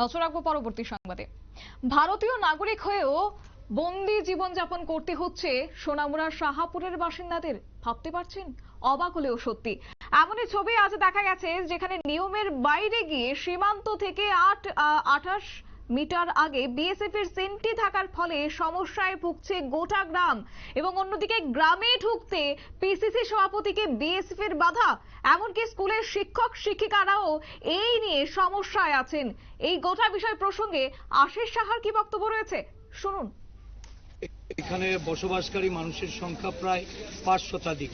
নজর রাখব পরবর্তী সংবাদে। ভারতীয় নাগরিক হয়েও বন্দি জীবনযাপন করতে হচ্ছে সোনামুরা শাহাপুরের বাসিন্দাদের। ভাবতে পারছেন? অবাক হলেও সত্যি। এমনই ছবি আজ দেখা গেছে যেখানে নিয়মের বাইরে গিয়ে সীমান্ত থেকে আট আঠাশ মিটার আগে বিএসএফ এর সেন্টি থাকার ফলে সমস্যায় ভুগছে গোটা গ্রাম এবং অন্যদিকে গ্রামে ঢুকতে পিসিসি সভাপতিকে বিএসএফ এর বাধা। এমনকি স্কুলের শিক্ষক, শিক্ষিকারাও এই নিয়ে সমস্যায় আছেন। এই গোটা বিষয় প্রসঙ্গে আশিস সাহার কি বক্তব্য রয়েছে? শুনুন। এখানে বসবাসকারী মানুষের সংখ্যা প্রায় পাঁচ শতাধিক।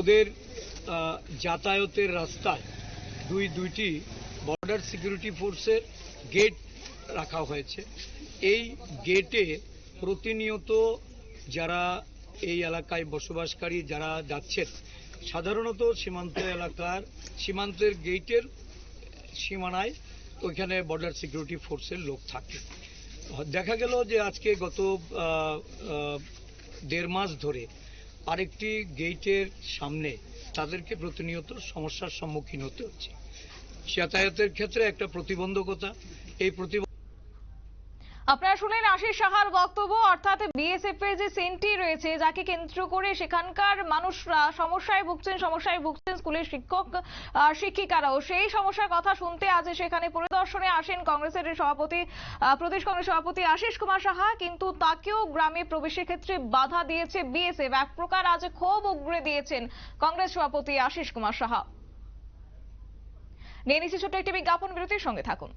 ওদের যাতায়াতের রাস্তায় দুই, দুইটি বর্ডার সিকিউরিটি ফোর্সের গেট রাখা হয়েছে। এই গেটে প্রতিনিয়ত যারা এই এলাকায় বসবাসকারী যারা যাচ্ছেন, সাধারণত সীমান্ত এলাকার, সীমান্তের গেটের সীমানায় ওইখানে বর্ডার সিকিউরিটি ফোর্সের লোক থাকে। দেখা গেল যে আজকে গত দেড় মাস ধরে আরেকটি গেটের সামনে তাদেরকে প্রতিনিয়ত সমস্যার সম্মুখীন হতে হচ্ছে। যাতায়াতের ক্ষেত্রে একটা প্রতিবন্ধকতা এই প্রতিবন্ধ আপনারা শুনলেন আশিস সাহার বক্তব্য, অর্থাৎ বিএসএফ এর যে সেন্টি রয়েছে, যাকে কেন্দ্র করে সেখানকার মানুষরা সমস্যায় ভুগছেন সমস্যায় ভুগছেন স্কুলের শিক্ষক শিক্ষিকারাও। সেই সমস্যার কথা শুনতে আজ সেখানে পরিদর্শনে আসেন কংগ্রেসের সভাপতি প্রদেশ কংগ্রেস সভাপতি আশিস কুমার সাহা। কিন্তু তাকেও গ্রামে প্রবেশের ক্ষেত্রে বাধা দিয়েছে বিএসএফ। এক প্রকার আজ ক্ষোভ উগরে দিয়েছেন কংগ্রেস সভাপতি আশিস কুমার সাহা। নিয়ে নিচ্ছি ছোট্ট একটি বিজ্ঞাপন বিরতির সঙ্গে থাকুন।